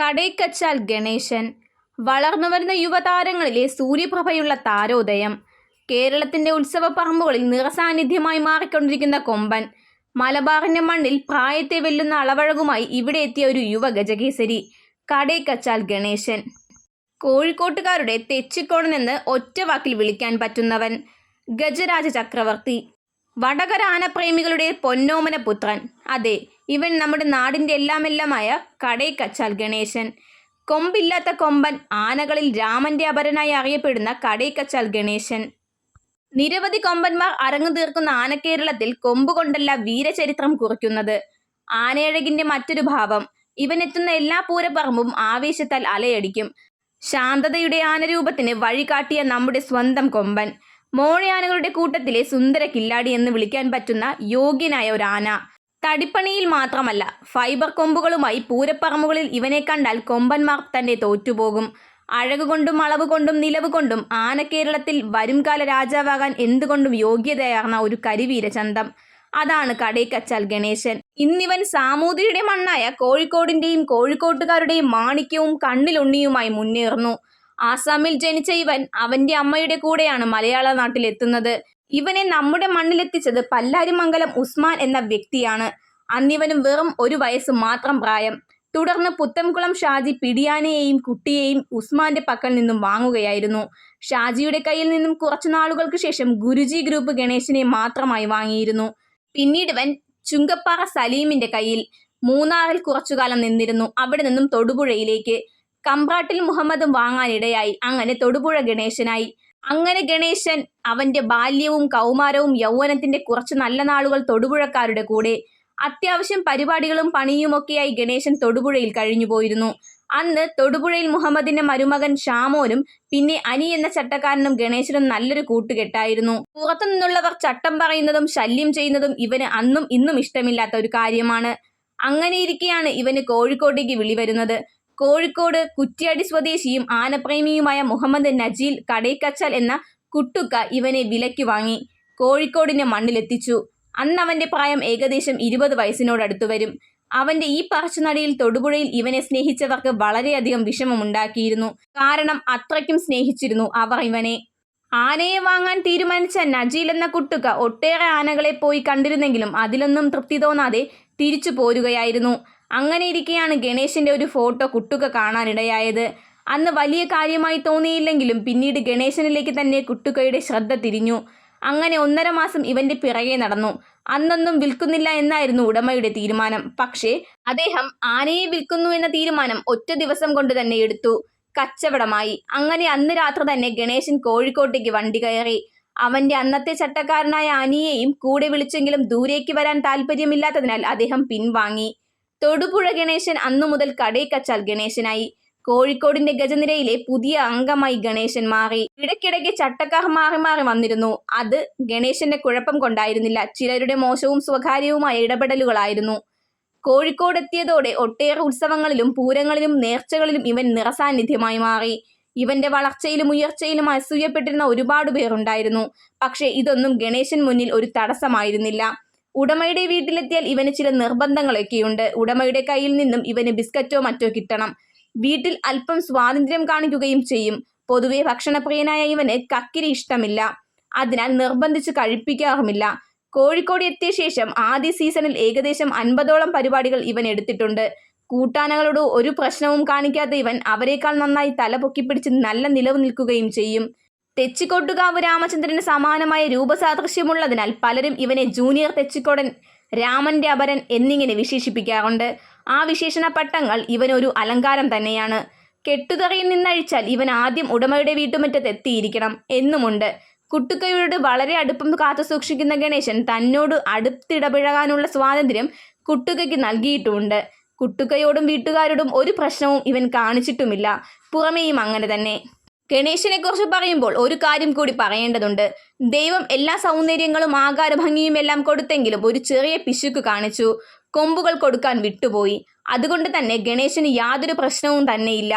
കടയ്ക്കച്ചാൽ ഗണേശൻ. വളർന്നുവരുന്ന യുവതാരങ്ങളിലെ സൂര്യപ്രഭയുള്ള താരോദയം. കേരളത്തിന്റെ ഉത്സവപ്പറമ്പുകളിൽ നിറസാന്നിധ്യമായി മാറിക്കൊണ്ടിരിക്കുന്ന കൊമ്പൻ. മലബാറിന്റെ മണ്ണിൽ പ്രായത്തെ വെല്ലുന്ന അളവഴകുമായി ഇവിടെ എത്തിയ ഒരു യുവ ഗജകേസരി കടയ്ക്കച്ചാൽ ഗണേശൻ. കോഴിക്കോട്ടുകാരുടെ തെച്ചിക്കോണനെന്ന് ഒറ്റ വാക്കിൽ വിളിക്കാൻ പറ്റുന്നവൻ ഗജരാജ ചക്രവർത്തി വടകര ആനപ്രേമികളുടെ പൊന്നോമന പുത്രൻ. അതെ ഇവൻ നമ്മുടെ നാടിന്റെ എല്ലാമെല്ലാമായ കടയ്ക്കച്ചാൽ ഗണേശൻ. കൊമ്പില്ലാത്ത കൊമ്പൻ ആനകളിൽ രാമന്റെ അപരനായി അറിയപ്പെടുന്ന കടയ്ക്കച്ചാൽ ഗണേശൻ. നിരവധി കൊമ്പന്മാർ അരങ്ങു തീർക്കുന്ന ആനക്കേരളത്തിൽ കൊമ്പുകൊണ്ടല്ല വീരചരിത്രം കുറിക്കുന്നത്. ആനയഴകിന്റെ മറ്റൊരു ഭാവം ഇവനെത്തുന്ന എല്ലാ പൂരപ്പറമ്പും ആവേശത്താൽ അലയടിക്കും. ശാന്തതയുടെ ആനരൂപത്തിന് വഴികാട്ടിയ നമ്മുടെ സ്വന്തം കൊമ്പൻ. മോഴയാനകളുടെ കൂട്ടത്തിലെ സുന്ദര കില്ലാടി എന്ന് വിളിക്കാൻ പറ്റുന്ന യോഗ്യനായ ഒരു ആന. തടിപ്പണിയിൽ മാത്രമല്ല ഫൈബർ കൊമ്പുകളുമായി പൂരപ്പറമ്പുകളിൽ ഇവനെ കണ്ടാൽ കൊമ്പന്മാർ തന്നെ തോറ്റുപോകും. അഴകുകൊണ്ടും അളവ് കൊണ്ടും നിലവ് കൊണ്ടും ആനക്കേരളത്തിൽ വരുംകാല രാജാവാകാൻ എന്തുകൊണ്ടും യോഗ്യതയാർന്ന ഒരു കരിവീരചന്തം അതാണ് കടേക്കച്ചാൽ ഗണേശൻ. ഇന്നിവൻ സാമൂതിരിയുടെ മണ്ണായ കോഴിക്കോടിന്റെയും കോഴിക്കോട്ടുകാരുടെയും മാണിക്യവും കണ്ണിലുണ്ണിയുമായി മുന്നേറുന്നു. ആസാമിൽ ജനിച്ച ഇവൻ അവന്റെ അമ്മയുടെ കൂടെയാണ് മലയാള നാട്ടിലെത്തുന്നത്. ഇവനെ നമ്മുടെ മണ്ണിലെത്തിച്ചത് പല്ലാരിമംഗലം ഉസ്മാൻ എന്ന വ്യക്തിയാണ്. അന്നിവനും വെറും ഒരു വയസ്സ് മാത്രം പ്രായം. തുടർന്ന് പുത്തംകുളം ഷാജി പിടിയാനയെയും കുട്ടിയെയും ഉസ്മാന്റെ പക്കൽ നിന്നും വാങ്ങുകയായിരുന്നു. ഷാജിയുടെ കയ്യിൽ നിന്നും കുറച്ചു നാളുകൾക്ക് ശേഷം ഗുരുജി ഗ്രൂപ്പ് ഗണേശിനെ മാത്രമായി വാങ്ങിയിരുന്നു. പിന്നീട് ഇവൻ ചുങ്കപ്പാറ സലീമിന്റെ കയ്യിൽ മൂന്നാറിൽ കുറച്ചുകാലം നിന്നിരുന്നു. അവിടെ നിന്നും തൊടുപുഴയിലേക്ക്. കമ്പ്രാട്ടിൽ മുഹമ്മദും വാങ്ങാനിടയായി അങ്ങനെ തൊടുപുഴ ഗണേശനായി. അങ്ങനെ ഗണേശൻ അവന്റെ ബാല്യവും കൗമാരവും യൗവനത്തിന്റെ കുറച്ച് നല്ല നാളുകൾ തൊടുപുഴക്കാരുടെ കൂടെ. അത്യാവശ്യം പരിപാടികളും പണിയുമൊക്കെയായി ഗണേശൻ തൊടുപുഴയിൽ കഴിഞ്ഞുപോയിരുന്നു. അന്ന് തൊടുപുഴയിൽ മുഹമ്മദിന്റെ മരുമകൻ ഷാമോനും പിന്നെ അനി എന്ന ചട്ടക്കാരനും ഗണേശനും നല്ലൊരു കൂട്ടുകെട്ടായിരുന്നു. പുറത്തു നിന്നുള്ളവർ ചട്ടം പറയുന്നതും ശല്യം ചെയ്യുന്നതും ഇവന് അന്നും ഇന്നും ഇഷ്ടമില്ലാത്ത ഒരു കാര്യമാണ്. അങ്ങനെയിരിക്കെയാണ് ഇവന് കോഴിക്കോട്ടേക്ക് വിളി വരുന്നത്. കോഴിക്കോട് കുറ്റ്യാടി സ്വദേശിയും ആനപ്രേമിയുമായ മുഹമ്മദ് നജീൽ കടൈക്കച്ചൽ എന്ന കുട്ടുക്ക ഇവനെ വിലയ്ക്ക് വാങ്ങി കോഴിക്കോടിന്റെ മണ്ണിലെത്തിച്ചു. അന്ന് അവന്റെ പ്രായം ഏകദേശം ഇരുപത് വയസ്സിനോടടുത്തു വരും. അവന്റെ ഈ പറച്ചുനടിയിൽ തൊടുപുഴയിൽ ഇവനെ സ്നേഹിച്ചവർക്ക് വളരെയധികം വിഷമമുണ്ടാക്കിയിരുന്നു. കാരണം അത്രയ്ക്കും സ്നേഹിച്ചിരുന്നു അവർ ഇവനെ. ആനയെ വാങ്ങാൻ തീരുമാനിച്ച നജീൽ എന്ന കുട്ടുക ഒട്ടേറെ ആനകളെ പോയി കണ്ടിരുന്നെങ്കിലും അതിലൊന്നും തൃപ്തി തോന്നാതെ തിരിച്ചു പോരുകയായിരുന്നു. അങ്ങനെ ഇരിക്കെയാണ് ഗണേശിന്റെ ഒരു ഫോട്ടോ കുട്ടുക കാണാനിടയായത്. അന്ന് വലിയ കാര്യമായി തോന്നിയില്ലെങ്കിലും പിന്നീട് ഗണേശനിലേക്ക് തന്നെ കുട്ടുകയുടെ ശ്രദ്ധ തിരിഞ്ഞു. അങ്ങനെ ഒന്നര മാസം ഇവന്റെ പിറകെ നടന്നു. അന്നൊന്നും വിൽക്കുന്നില്ല എന്നായിരുന്നു ഉടമയുടെ തീരുമാനം. പക്ഷേ അദ്ദേഹം ആനയെ വിൽക്കുന്നു എന്ന തീരുമാനം ഒറ്റ ദിവസം കൊണ്ട് തന്നെ എടുത്തു. കച്ചവടമായി. അങ്ങനെ അന്ന് രാത്രി തന്നെ ഗണേശൻ കോഴിക്കോട്ടേക്ക് വണ്ടി കയറി. അവന്റെ അന്നത്തെ ചട്ടക്കാരനായ അനിയെയും കൂടെ വിളിച്ചെങ്കിലും ദൂരേക്ക് വരാൻ താല്പര്യമില്ലാത്തതിനാൽ അദ്ദേഹം പിൻവാങ്ങി. തൊടുപുഴ ഗണേശൻ അന്നു മുതൽ കടയിക്കച്ചാൽ ഗണേശനായി. കോഴിക്കോടിന്റെ ഗജനിരയിലെ പുതിയ അംഗമായി ഗണേശൻ മാറി. ഇടയ്ക്കിടയ്ക്ക് ചട്ടക്കാർ മാറി മാറി വന്നിരുന്നു. അത് ഗണേശന്റെ കുഴപ്പം കൊണ്ടായിരുന്നില്ല. ചിലരുടെ മോശവും സ്വകാര്യവുമായ ഇടപെടലുകളായിരുന്നു. കോഴിക്കോടെത്തിയതോടെ ഒട്ടേറെ ഉത്സവങ്ങളിലും പൂരങ്ങളിലും നേർച്ചകളിലും ഇവൻ നിറസാന്നിധ്യമായി മാറി. ഇവന്റെ വളർച്ചയിലും ഉയർച്ചയിലും അസൂയപ്പെട്ടിരുന്ന ഒരുപാട് പേരുണ്ടായിരുന്നു. പക്ഷേ ഇതൊന്നും ഗണേശൻ മുന്നിൽ ഒരു തടസ്സമായിരുന്നില്ല. ഉടമയുടെ വീട്ടിലെത്തിയാൽ ഇവന് ചില നിർബന്ധങ്ങളൊക്കെയുണ്ട്. ഉടമയുടെ കയ്യിൽ നിന്നും ഇവന് ബിസ്ക്കറ്റോ മറ്റോ കിട്ടണം. വീട്ടിൽ അല്പം സ്വാതന്ത്ര്യം കാണിക്കുകയും ചെയ്യും. പൊതുവെ ഭക്ഷണപ്രിയനായ ഇവന് കക്കിരി ഇഷ്ടമില്ല. അതിനാൽ നിർബന്ധിച്ച് കഴിപ്പിക്കാറുമില്ല. കോഴിക്കോട് എത്തിയ ശേഷം ആദ്യ സീസണിൽ ഏകദേശം അൻപതോളം പരിപാടികൾ ഇവൻ എടുത്തിട്ടുണ്ട്. കൂട്ടാനകളോട് ഒരു പ്രശ്നവും കാണിക്കാത്ത ഇവൻ അവരെക്കാൾ നന്നായി തല പൊക്കിപ്പിടിച്ച് നല്ല നിലവ് നിൽക്കുകയും ചെയ്യും. തെച്ചിക്കോട്ടുകാവ് രാമചന്ദ്രന് സമാനമായ രൂപസാദൃശ്യമുള്ളതിനാൽ പലരും ഇവനെ ജൂനിയർ തെച്ചിക്കോടൻ രാമന്റെ അപരൻ എന്നിങ്ങനെ വിശേഷിപ്പിക്കാറുണ്ട്. ആ വിശേഷണ പട്ടങ്ങൾ ഇവനൊരു അലങ്കാരം തന്നെയാണ്. കെട്ടുതറയിൽ നിന്നഴിച്ചാൽ ഇവൻ ആദ്യം ഉടമയുടെ വീട്ടുമുറ്റത്ത് എത്തിയിരിക്കണം എന്നുമുണ്ട്. കുട്ടുക്കയോട് വളരെ അടുപ്പം കാത്തു സൂക്ഷിക്കുന്ന ഗണേശൻ തന്നോട് അടുത്തിടപഴകാനുള്ള സ്വാതന്ത്ര്യം കുട്ടുകയ്ക്ക് നൽകിയിട്ടുമുണ്ട്. കുട്ടുക്കയോടും വീട്ടുകാരോടും ഒരു പ്രശ്നവും ഇവൻ കാണിച്ചിട്ടുമില്ല. പുറമേയും അങ്ങനെ തന്നെ. ഗണേശനെ കുറിച്ച് പറയുമ്പോൾ ഒരു കാര്യം കൂടി പറയേണ്ടതുണ്ട്. ദൈവം എല്ലാ സൗന്ദര്യങ്ങളും ആകാരഭംഗിയും എല്ലാം കൊടുത്തെങ്കിലും ഒരു ചെറിയ പിശുക്ക് കാണിച്ചു. കൊമ്പുകൾ കൊടുക്കാൻ വിട്ടുപോയി. അതുകൊണ്ട് തന്നെ ഗണേശന് യാതൊരു പ്രശ്നവും തന്നെയില്ല.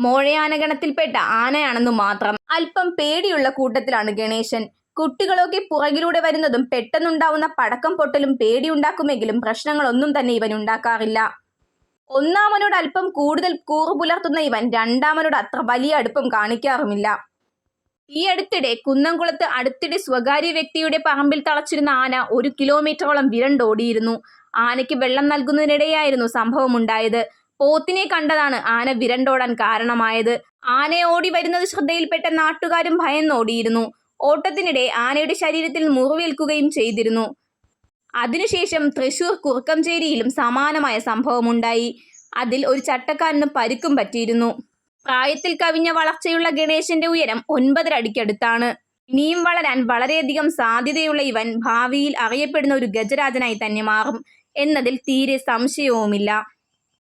മോഴയാനഗണത്തിൽപ്പെട്ട ആനയാണെന്ന് മാത്രം. അല്പം പേടിയുള്ള കൂട്ടത്തിലാണ് ഗണേശൻ. കുട്ടികളൊക്കെ പുറകിലൂടെ വരുന്നതും പെട്ടെന്നുണ്ടാവുന്ന പടക്കം പൊട്ടലും പേടിയുണ്ടാക്കുമെങ്കിലും പ്രശ്നങ്ങളൊന്നും തന്നെ ഇവൻ ഉണ്ടാക്കാറില്ല. ഒന്നാമനോട് അല്പം കൂടുതൽ കൂറു പുലർത്തുന്ന ഇവൻ രണ്ടാമനോട് അത്ര വലിയ അടുപ്പം കാണിക്കാറുമില്ല. ഈ അടുത്തിടെ കുന്നംകുളത്ത് അടുത്തിടെ സ്വകാര്യ വ്യക്തിയുടെ പറമ്പിൽ തളച്ചിരുന്ന ആന ഒരു കിലോമീറ്ററോളം വിരണ്ടോടിയിരുന്നു ആനയ്ക്ക് വെള്ളം നൽകുന്നതിനിടെയായിരുന്നു സംഭവമുണ്ടായത്. പോത്തിനെ കണ്ടതാണ് ആന വിരണ്ടോടാൻ കാരണമായത്. ആന ഓടി വരുന്നത് ശ്രദ്ധയിൽപ്പെട്ട നാട്ടുകാരും ഭയന്നോടിയിരുന്നു. ഓട്ടത്തിനിടെ ആനയുടെ ശരീരത്തിൽ മുറിവേൽക്കുകയും ചെയ്തിരുന്നു. അതിനുശേഷം തൃശൂർ കുറുക്കംചേരിയിലും സമാനമായ സംഭവമുണ്ടായി. അതിൽ ഒരു ചട്ടക്കാരനും പരിക്കും പറ്റിയിരുന്നു. പ്രായത്തിൽ കവിഞ്ഞ വളർച്ചയുള്ള ഗണേശന്റെ ഉയരം ഒൻപതര അടിക്കടുത്താണ്. ഇനിയും വളരാൻ വളരെയധികം സാധ്യതയുള്ള ഇവൻ ഭാവിയിൽ അറിയപ്പെടുന്ന ഒരു ഗജരാജനായി തന്നെ മാറും എന്നതിൽ തീരെ സംശയവുമില്ല.